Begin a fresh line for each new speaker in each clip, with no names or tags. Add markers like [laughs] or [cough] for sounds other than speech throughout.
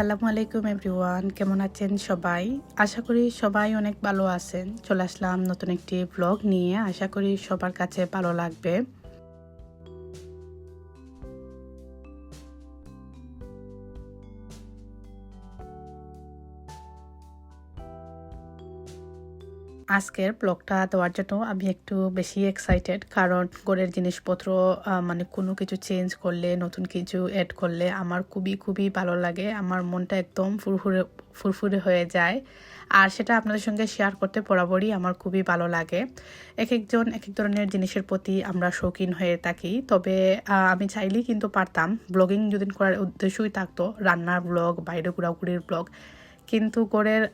আসসালামু আলাইকুম এভরিওয়ান, কেমন আছেন সবাই? আশা করি সবাই অনেক ভালো আছেন। চলে আসলাম নতুন একটি ব্লগ নিয়ে। আশা করি সবার কাছে ভালো লাগবে। আজকের ব্লগটা দেওয়ার জন্য আমি একটু বেশি এক্সাইটেড কারণ ঘরের জিনিসপত্র মানে কোনো কিছু চেঞ্জ করলে, নতুন কিছু অ্যাড করলে আমার খুবই খুবই ভালো লাগে। আমার মনটা একদম ফুরফুরে ফুরফুরে হয়ে যায়। আর সেটা আপনাদের সঙ্গে শেয়ার করতে বরাবরই আমার খুবই ভালো লাগে। এক একজন এক এক ধরনের জিনিসের প্রতি আমরা শৌখিন হয়ে থাকি। তবে আমি চাইলেই কিন্তু পারতাম। ব্লগিং যদি করার উদ্দেশ্যই থাকতো, রান্নার ব্লগ বাইরে ঘোরাঘুরির ব্লগ কিন্তু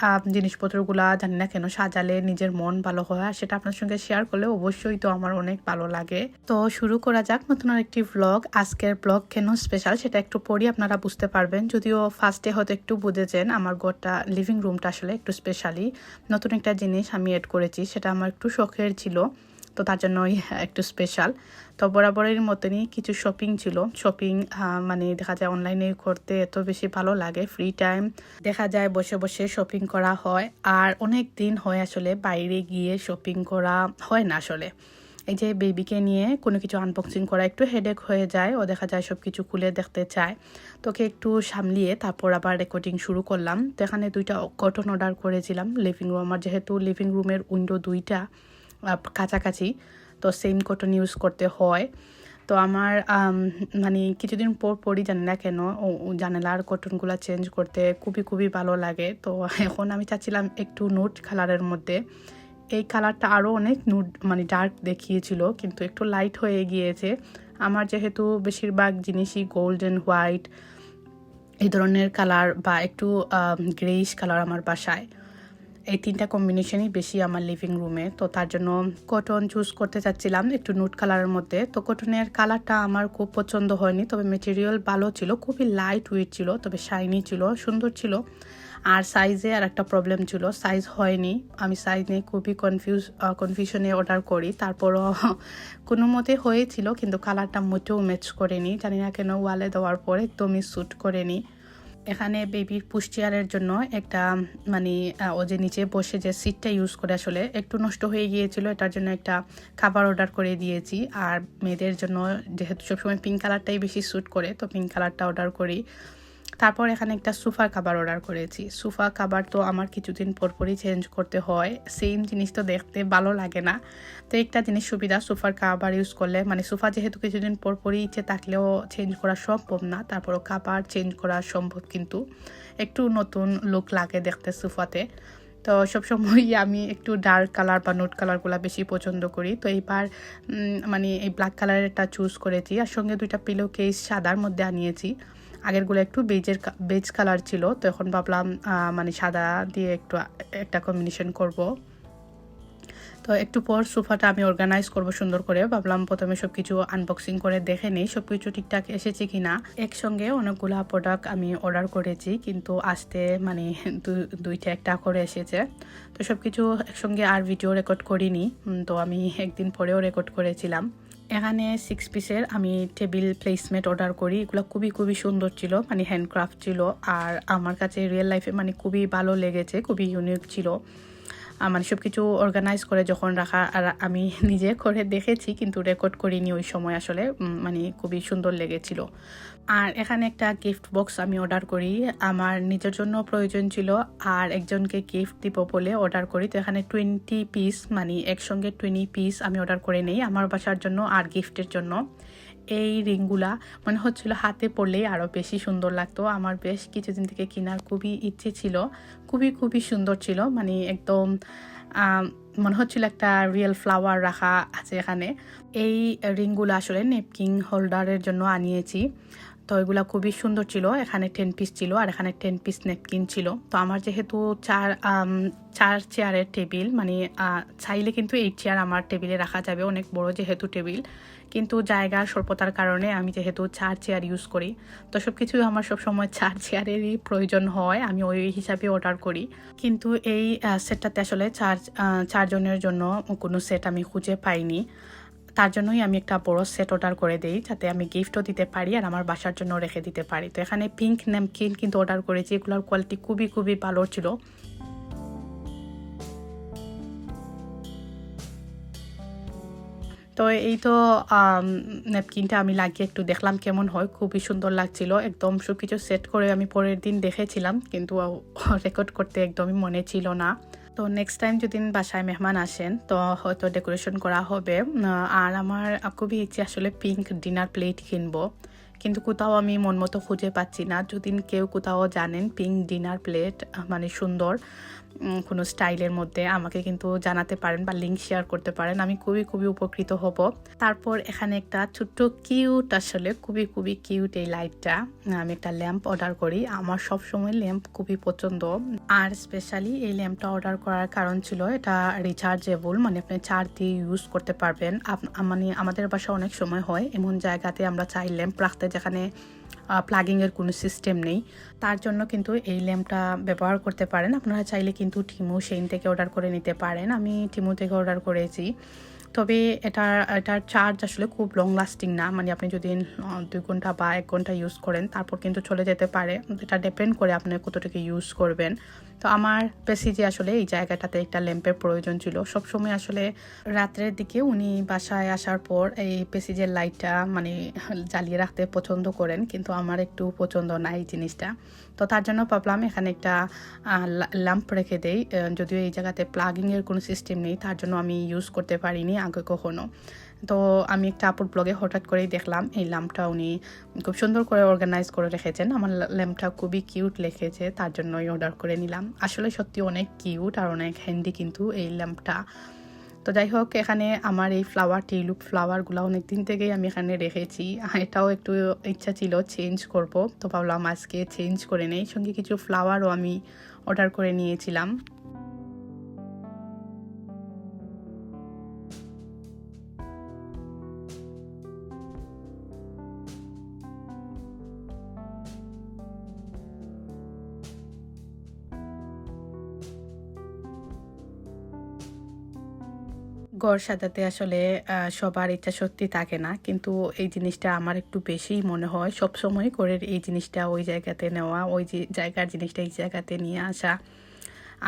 আহ, জিনিসপত্রগুলা জানি না কেন সাজালে নিজের মন ভালো হয় আর সেটা আপনার সঙ্গে শেয়ার করলে অবশ্যই তো আমার অনেক ভালো লাগে। তো শুরু করা যাক নতুন আরেকটি ব্লগ আজকের ব্লগ কেন স্পেশাল সেটা একটু পরই আপনারা বুঝতে পারবেন। যদিও ফার্স্টে হয়তো একটু বুঝেছেন আমার ঘরটা লিভিং রুমটা আসলে একটু স্পেশালি নতুন একটা জিনিস আমি এড করেছি সেটা আমার একটু শখের ছিল। তো তার জন্যই একটু স্পেশাল তো বরাবরের মতনই কিছু শপিং ছিল। শপিং মানে দেখা যায় অনলাইনে করতে এত বেশি ভালো লাগে ফ্রি টাইম দেখা যায় বসে বসে শপিং করা হয়। আর অনেক দিন হয় আসলে বাইরে গিয়ে শপিং করা হয় না আসলে। এই যে বেবিকে নিয়ে কোনো কিছু আনবক্সিং করা একটু হেডেক হয়ে যায়। ও দেখা যায় সব কিছু খুলে দেখতে চায়। তোকে একটু সামলিয়ে তারপর আবার রেকর্ডিং শুরু করলাম। তো এখানে দুইটা কটন অর্ডার করেছিলাম। লিভিং রুম আমার যেহেতু লিভিং রুমের উইন্ডো দুইটা কাছাকাছি। তো সেম কটন ইউজ করতে হয়। তো আমার আম, মানে কিছুদিন পর পরই জানি না কেন জানালার কটনগুলো চেঞ্জ করতে খুবই খুবই ভালো লাগে। তো এখন আমি চাচ্ছিলাম একটু নোট কালারের মধ্যে। এই কালারটা আরও অনেক নুড মানে ডার্ক দেখিয়েছিল কিন্তু একটু লাইট হয়ে গিয়েছে। আমার যেহেতু বেশিরভাগ জিনিসই গোল্ডেন হোয়াইট এই ধরনের কালার বা একটু গ্রেইশ কালার আমার বাসায়। এই তিনটা কম্বিনেশনই বেশি আমার লিভিং রুমে তো তার জন্য কটন চুজ করতে চাচ্ছিলাম একটু নুট কালারের মধ্যে। তো কটনের কালারটা আমার খুব পছন্দ হয়নি, তবে মেটেরিয়াল ভালো ছিল, খুবই লাইট ওয়েট ছিল, তবে শাইনি ছিল, সুন্দর ছিল। আর সাইজে আর একটা প্রবলেম ছিল সাইজ হয়নি। আমি সাইজ নিয়ে খুবই কনফিউজ কনফিউশনে অর্ডার করি। তারপরও [laughs] কোনো মতে হয়েছিল, কিন্তু কালারটা মোটেও ম্যাচ করেনি। জানি না কেন ওয়ালে দেওয়ার পর একদমই স্যুট করেনি। এখানে বেবির পুষ্টিয়ারের জন্য একটা মানে ও যে নিচে বসে যে সিটটা ইউজ করে আসলে একটু নষ্ট হয়ে গিয়েছিল, এটার জন্য একটা খাবার অর্ডার করে দিয়েছি। আর মেয়েদের জন্য যেহেতু সবসময় পিঙ্ক কালারটাই বেশি স্যুট করে, তো পিঙ্ক কালারটা অর্ডার করি। তারপর এখানে একটা সোফা কাবার অর্ডার করেছি। সোফা কাবার তো আমার কিছুদিন পরপরই চেঞ্জ করতে হয়। সেম জিনিস তো দেখতে ভালো লাগে না। তো একটা জিনিস সুবিধা, সোফার কাবার ইউজ করলে মানে সোফা যেহেতু কিছুদিন পরপরই ইচ্ছে থাকলেও চেঞ্জ করা সম্ভব না, তারপরও কাবার চেঞ্জ করা সম্ভব কিন্তু একটু নতুন লুক লাগে দেখতে সোফাতে। তো সবসময়ই [laughs] আমি একটু ডার্ক কালার বা নোট কালারগুলো বেশি পছন্দ করি। তো এইবার মানে এই ব্ল্যাক কালারেরটা চুজ করেছি। আর সঙ্গে দুইটা পিলো কেস সাদার মধ্যে আনিয়েছি। আগেরগুলো একটু বেজের বেজ কালার ছিল, তো এখন ভাবলাম মানে সাদা দিয়ে একটু একটা কম্বিনেশন করব। তো একটু পর সোফাটা আমি অর্গানাইজ করব সুন্দর করে। ভাবলাম প্রথমে সব কিছু আনবক্সিং করে দেখে নিই সব কিছু ঠিকঠাক এসেছে কি না একসঙ্গে অনেকগুলা প্রোডাক্ট আমি অর্ডার করেছি, কিন্তু আসতে মানে [laughs] দুইটা একটা করে এসেছে। তো সব কিছু একসঙ্গে আর ভিডিও রেকর্ড করিনি তো আমি একদিন পরেও রেকর্ড করেছিলাম। এখানে সিক্স পিসের আমি টেবিল প্লেসমেন্ট অর্ডার করি। এগুলো খুবই খুবই সুন্দর ছিল মানে হ্যান্ডক্রাফট ছিল। আর আমার কাছে রিয়েল লাইফে মানে খুবই ভালো লেগেছে, খুবই ইউনিক ছিল। মানে সব কিছু অর্গানাইজ করে যখন রাখা, আর আমি [laughs] নিজে করে দেখেছি, কিন্তু রেকর্ড করিনি ওই সময় আসলে মানে খুবই সুন্দর লেগেছিল। আর এখানে একটা গিফট বক্স আমি অর্ডার করি। আমার নিজের জন্য প্রয়োজন ছিল, আর একজনকে গিফট দিব বলে অর্ডার করি। তো এখানে টোয়েন্টি পিস মানে একসঙ্গে টোয়েন্টি পিস আমি অর্ডার করে নেই, আমার বাসার জন্য আর গিফটের জন্য। এই রিংগুলা মনে হচ্ছিল হাতে পরলেই আরও বেশি সুন্দর লাগতো। আমার বেশ কিছুদিন থেকে কেনার খুবই ইচ্ছে ছিল, খুবই খুবই সুন্দর ছিল মানে একদম মনে হচ্ছিল একটা রিয়েল ফ্লাওয়ার রাখা আছে এখানে। এই রিংগুলো আসলে নেপকিং হোল্ডারের জন্য আনিয়েছি। তো এগুলো খুবই সুন্দর ছিল। এখানে টেন পিস ছিল আর এখানে টেন পিস নেপকিন ছিল। তো আমার যেহেতু চার চার চেয়ারের টেবিল মানে চাইলে কিন্তু এই চেয়ার আমার টেবিলে রাখা যাবে, অনেক বড় যেহেতু টেবিল কিন্তু জায়গার স্বল্পতার কারণে আমি যেহেতু চার চেয়ার ইউজ করি। তো সব কিছুই আমার সবসময় চার চেয়ারেরই প্রয়োজন হয়, আমি ওই হিসাবে অর্ডার করি। কিন্তু এই সেটটাতে আসলে চার চারজনের জন্য কোনো সেট আমি খুঁজে পাইনি। তার জন্যই আমি একটা বড় সেট অর্ডার করে দিই যাতে আমি গিফটও দিতে পারি আর আমার বাসার জন্য রেখে দিতে পারি। তো এখানে পিঙ্ক ন্যাপকিন কিন্তু অর্ডার করেছি, এগুলোর কোয়ালিটি খুবই খুবই ভালো ছিল। তো এই তো ন্যাপকিনটা আমি লাগিয়ে একটু দেখলাম কেমন হয়, খুবই সুন্দর লাগছিল। একদম সব কিছু সেট করে আমি পরের দিন দেখেছিলাম, কিন্তু রেকর্ড করতে একদমই মনে ছিল না। তো নেক্সট টাইম যদি বাসায় মেহমান আসেন, তো হয়তো ডেকোরেশন করা হবে। আর আমার খুবই ইচ্ছে আসলে পিঙ্ক ডিনার প্লেট কিনবো। কিন্তু কোথাও আমি মন মতো খুঁজে পাচ্ছি না। যদি কেউ কোথাও জানেন পিঙ্ক ডিনার প্লেট মানে সুন্দর কোনো স্টাইলের মধ্যে আমাকে কিন্তু জানাতে পারেন বা লিঙ্ক শেয়ার করতে পারেন। আমি খুবই খুবই উপকৃত হব। তারপর এখানে একটা ছোট্ট কিউট আসলে, খুবই খুবই কিউট এই লাইটটা আমি একটা ল্যাম্প অর্ডার করি। আমার সব সময় ল্যাম্প খুবই পছন্দ। আর স্পেশালি এই ল্যাম্পটা অর্ডার করার কারণ ছিল, এটা রিচার্জেবল মানে আপনি চার্জ দিয়ে ইউজ করতে পারবেন। মানে আমাদের বাসা অনেক সময় হয়, এমন জায়গাতে আমরা চাই ল্যাম্প রাখতে যেখানে প্লাগিংয়ের কোনো সিস্টেম নেই। তার জন্য কিন্তু এই ল্যাম্পটা ব্যবহার করতে পারেন। আপনারা চাইলে কিন্তু টিমু সেইন থেকে অর্ডার করে নিতে পারেন। আমি টিমু থেকে অর্ডার করেছি। তবে এটা, এটার চার্জ আসলে খুব লং লাস্টিং না। মানে আপনি যদি দুই ঘণ্টা বা এক ঘণ্টা ইউজ করেন, তারপর কিন্তু চলে যেতে পারে। এটা ডিপেন্ড করে আপনি কতটুকু ইউজ করবেন। তো আমার যে আসলে এই জায়গাটাতে একটা ল্যাম্পের প্রয়োজন ছিল। সবসময় আসলে রাত্রের দিকে উনি বাসায় আসার পর এই পেসিজের লাইটটা মানে জ্বালিয়ে রাখতে পছন্দ করেন, কিন্তু আমার একটু পছন্দ না এই জিনিসটা। তো তার জন্য ভাবলাম এখানে একটা ল্যাম্প রেখে দেই। যদিও এই জায়গাতে প্লাগিংয়ের কোনো সিস্টেম নেই, তার জন্য আমি ইউজ করতে পারিনি আগে কখনো। তো আমি একটা আপুর ব্লগে হঠাৎ করেই দেখলাম, এই ল্যাম্পটা উনি খুব সুন্দর করে অর্গানাইজ করে রেখেছেন। আমার ল্যাম্পটা খুবই কিউট লেখেছে, তার জন্যই অর্ডার করে নিলাম। আসলে সত্যি অনেক কিউট আর অনেক হ্যান্ডি কিন্তু এই ল্যাম্পটা তো যাই হোক, এখানে আমার এই ফ্লাওয়ার টিউলিপ ফ্লাওয়ারগুলো অনেক দিন থেকেই আমি এখানে রেখেছি। এটাও একটু ইচ্ছা ছিল চেঞ্জ করব, তো ভাবলাম আজকে চেঞ্জ করে নেই। সঙ্গে কিছু ফ্লাওয়ারও আমি অর্ডার করে নিয়েছিলাম। ঘর সাজাতে আসলে সবার ইচ্ছা সত্যি থাকে না। কিন্তু এই জিনিসটা আমার একটু বেশি মনে হয়। সব সময় করে এই জিনিসটা ওই জায়গাতে নেওয়া, ওই যে জায়গার জিনিসটা এই জায়গাতে নিয়ে আসা।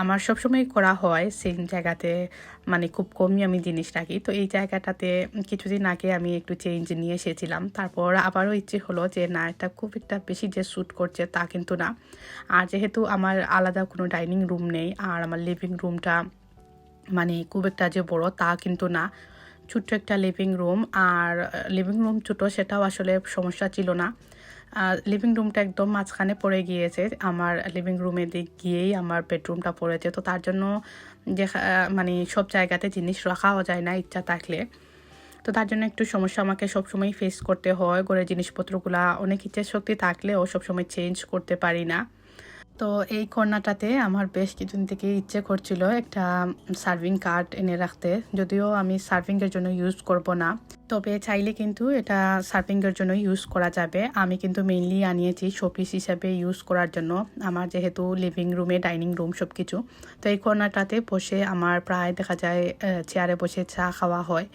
আমার সবসময় করা হয় সেই জায়গাতে মানে খুব কমই আমি জিনিস রাখি। তো এই জায়গাটাতে কিছুদিন আগে আমি একটু চেঞ্জ নিয়ে এসেছিলাম। তারপর আবারও ইচ্ছে হলো যে, না, এটা খুব একটা বেশি যে শ্যুট করছে তা কিন্তু না। আর যেহেতু আমার আলাদা কোনো ডাইনিং রুম নেই, আর আমার লিভিং রুমটা মানে খুব একটা যে বড় তা কিন্তু না। ছোট্ট একটা লিভিং রুম আর লিভিং রুম ছোটো সেটাও আসলে সমস্যা ছিল না। লিভিং রুমটা একদম মাঝখানে পড়ে গিয়েছে। আমার লিভিং রুমে দিক গিয়েই আমার বেডরুমটা পড়েছে। তো তার জন্য যে মানে সব জায়গাতে জিনিস রাখাও যায় না ইচ্ছা থাকলে। তো তার জন্য একটু সমস্যা আমাকে সবসময় ফেস করতে হয়। ঘরের জিনিসপত্রগুলা অনেক ইচ্ছে শক্তি থাকলেও সবসময় চেঞ্জ করতে পারি না। তো এই কর্নাটাতে আমার বেশ কিছুদিন থেকে ইচ্ছে করছিল একটা সার্ভিং কার্ড এনে রাখতে। যদিও আমি সার্ভিংয়ের জন্য ইউজ করব না। তবে চাইলে কিন্তু এটা সার্ভিংয়ের জন্য ইউজ করা যাবে। আমি কিন্তু মেইনলি আনিয়েছি শোপিস হিসাবে ইউজ করার জন্য। আমার যেহেতু লিভিং রুমে ডাইনিং রুম সব কিছু তো এই কর্নারটাতে বসে আমার প্রায় দেখা যায় চেয়ারে বসে চা খাওয়া হয়।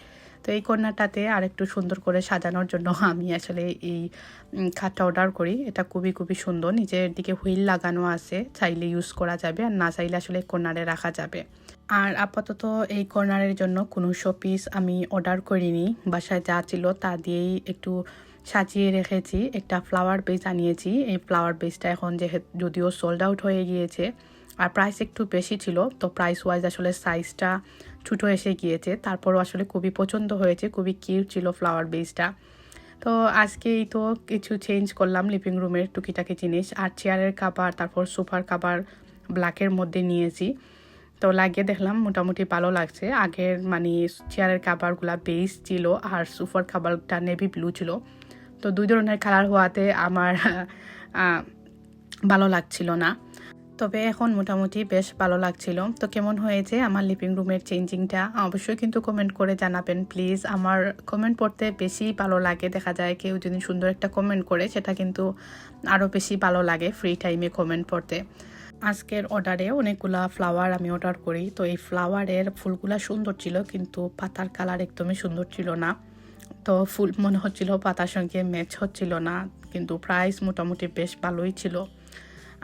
তো এই কন্যাটাতে আর একটু সুন্দর করে সাজানোর জন্য আমি আসলে এই খাটটা অর্ডার করি। এটা খুবই খুবই সুন্দর। নিজের দিকে হুইল লাগানো আছে। চাইলে ইউজ করা যাবে আর না চাইলে আসলে কর্নারে রাখা যাবে। আর আপাতত এই কর্নারের জন্য কোনো শোপিস আমি অর্ডার করিনি। বাসায় যা ছিল তা দিয়েই একটু সাজিয়ে রেখেছি। একটা ফ্লাওয়ার বেস আনিয়েছি। এই ফ্লাওয়ার বেসটা এখন যেহেতু যদিও সোল্ড আউট হয়ে গিয়েছে। আর প্রাইস একটু বেশি ছিল। তো প্রাইস ওয়াইজ আসলে সাইজটা ছোটো এসে গিয়েছে। তারপরও আসলে খুবই পছন্দ হয়েছে, খুবই কিউট ছিল ফ্লাওয়ার বেসটা তো আজকেই তো কিছু চেঞ্জ করলাম লিভিং রুমের টুকিটাকি জিনিস। আর চেয়ারের কাবার তারপর সোফার কাবার ব্ল্যাকের মধ্যে নিয়েছি। তো লাগিয়ে দেখলাম, মোটামুটি ভালো লাগছে। আগের মানে চেয়ারের কাবারগুলা বেস ছিল আর সোফার কাবারটা নেভি ব্লু ছিল। তো দুই ধরনের কালার হওয়াতে আমার ভালো লাগছিল না। তবে এখন মোটামুটি বেশ ভালো লাগছিল। তো কেমন হয়েছে আমার লিভিং রুমের চেঞ্জিংটা অবশ্যই কিন্তু কমেন্ট করে জানাবেন প্লিজ আমার কমেন্ট পড়তে বেশি ভালো লাগে। দেখা যায় কেউ যদি সুন্দর একটা কমেন্ট করে, সেটা কিন্তু আরও বেশি ভালো লাগে ফ্রি টাইমে কমেন্ট পড়তে। আজকের অর্ডারে অনেকগুলা ফ্লাওয়ার আমি অর্ডার করি। তো এই ফ্লাওয়ারের ফুলগুলা সুন্দর ছিল, কিন্তু পাতার কালার একদমই সুন্দর ছিল না। তো ফুল মনে হচ্ছিল পাতার সঙ্গে ম্যাচ হচ্ছিল না, কিন্তু প্রাইস মোটামুটি বেশ ভালোই ছিল।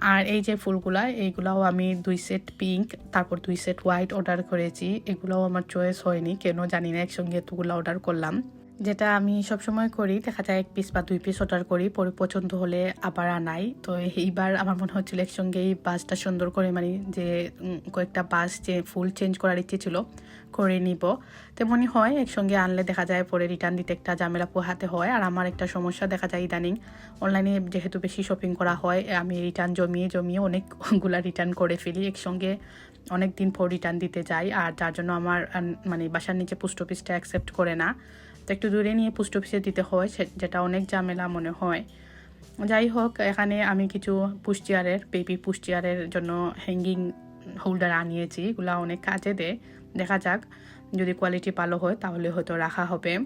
আর এই যে ফুলগুলা, এইগুলাও আমি দুই সেট পিঙ্ক তারপর দুই সেট হোয়াইট অর্ডার করেছি। এগুলোও আমার চয়েস হয়নি, কেন জানি না, একসঙ্গে এতগুলো অর্ডার করলাম। যেটা আমি সবসময় করি, দেখা যায় এক পিস বা দুই পিস অর্ডার করি, পরে পছন্দ হলে আবার আনাই। তো এইবার আমার মনে হচ্ছিল একসঙ্গে এই বাসটা সুন্দর করে মানে যে কয়েকটা বাস যে ফুল চেঞ্জ করার ইচ্ছে ছিল, করে নিব। তেমনই হয়, একসঙ্গে আনলে দেখা যায় পরে রিটার্ন দিতে একটা ঝামেলা পোহাতে হয়। আর আমার একটা সমস্যা দেখা যায় ইদানিং অনলাইনে যেহেতু বেশি শপিং করা হয়, আমি রিটার্ন জমিয়ে জমিয়ে অনেকগুলা রিটার্ন করে ফেলি। একসঙ্গে অনেক দিন পর রিটার্ন দিতে যাই। আর যার জন্য আমার মানে বাসার নিচে পোস্ট অফিসটা অ্যাকসেপ্ট করে না। তো একটু দূরে নিয়ে পোস্ট অফিসে দিতে হয় যেটা অনেক ঝামেলা মনে হয়। যাই হোক, এখানে আমি কিছু পুষ্টিয়ারের বেবি পুষ্টিয়ারের জন্য হ্যাঙ্গিং হোল্ডার আনিয়েছি। এগুলো অনেক কাজে দেয় দেখা যাক। যদি কোয়ালিটি ভালো হয়, তাহলে হয়তো রাখা হবে।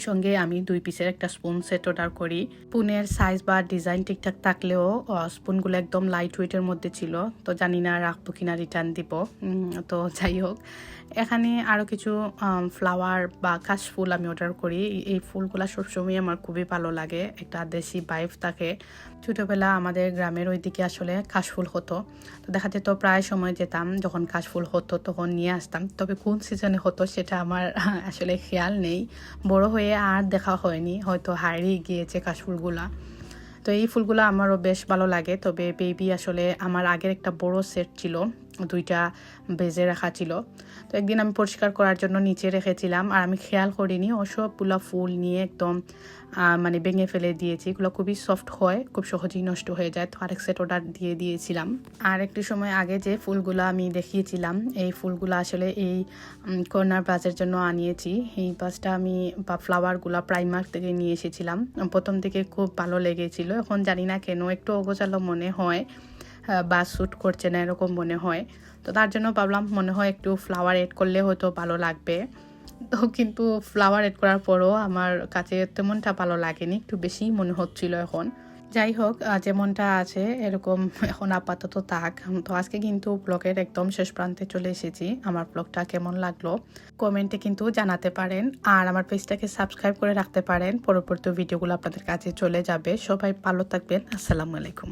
সঙ্গে আমি দুই পিসের একটা স্পুন সেট অর্ডার করি। স্পুনের সাইজ বা ডিজাইন ঠিকঠাক থাকলেও স্পুনগুলো একদম লাইট ওয়েটের মধ্যে ছিল। তো জানি না রাখব কিনা রিটার্ন দিব। তো যাই হোক। এখানে আরও কিছু ফ্লাওয়ার বা কাশ ফুল আমি অর্ডার করি। এই- ফুলগুলো সবসময় আমার খুবই ভালো লাগে। একটা দেশি বাইফ থাকে। ছোটোবেলা আমাদের গ্রামের ওইদিকে আসলে কাশফুল হতো। তো দেখা যেত প্রায় সময় যেতাম, যখন কাশফুল হতো তখন নিয়ে আসতাম। তবে কোন সিজনে হতো সেটা আমার [laughs] আসলে খেয়াল নেই। বড় হয়ে আর দেখা হয়নি, হয়তো হারিয়ে গিয়েছে কাশফুলগুলা। তো এই ফুলগুলো আমারও বেশ ভালো লাগে। তবে বেবি আসলে আমার আগের একটা বড় সেট ছিল। দুইটা বেজে রাখা ছিল। তো একদিন আমি পরিষ্কার করার জন্য নিচে রেখেছিলাম আর আমি খেয়াল করিনি ও সবগুলো ফুল নিয়ে একদম মানে ভেঙে ফেলে দিয়েছি। এগুলো খুবই সফট হয়, খুব সহজেই নষ্ট হয়ে যায়। তো আরেক সেট অর্ডার দিয়ে দিয়েছিলাম। আর একটু সময় আগে যে ফুলগুলো আমি দেখিয়েছিলাম, এই ফুলগুলো আসলে এই কর্নার বাসের জন্য আনিয়েছি। এই বাসটা আমি, বা ফ্লাওয়ারগুলো প্রাইমার্ক থেকে নিয়ে এসেছিলাম। প্রথম থেকে খুব ভালো লেগেছিল। এখন জানি না কেন, একটু অগোছালো মনে হয়। বাস শ্যুট করছে না এরকম মনে হয়। তো তার জন্য ভাবলাম মনে হয় একটু ফ্লাওয়ার এড করলে হয়তো ভালো লাগবে। তো কিন্তু ফ্লাওয়ার এড করার পরও আমার কাছে তেমনটা ভালো লাগেনি, একটু বেশি মনে হচ্ছিল এখন। যাই হোক যেমনটা আছে, এরকম এখন আপাতত থাক। তো আজকে কিন্তু ব্লগের একদম শেষ প্রান্তে চলে এসেছি। আমার ব্লগটা কেমন লাগল? কমেন্টে কিন্তু জানাতে পারেন। আর আমার পেজটাকে সাবস্ক্রাইব করে রাখতে পারেন। পরবর্তী ভিডিওগুলো আপনাদের কাছে চলে যাবে। সবাই ভালো থাকবেন। আসসালামু আলাইকুম।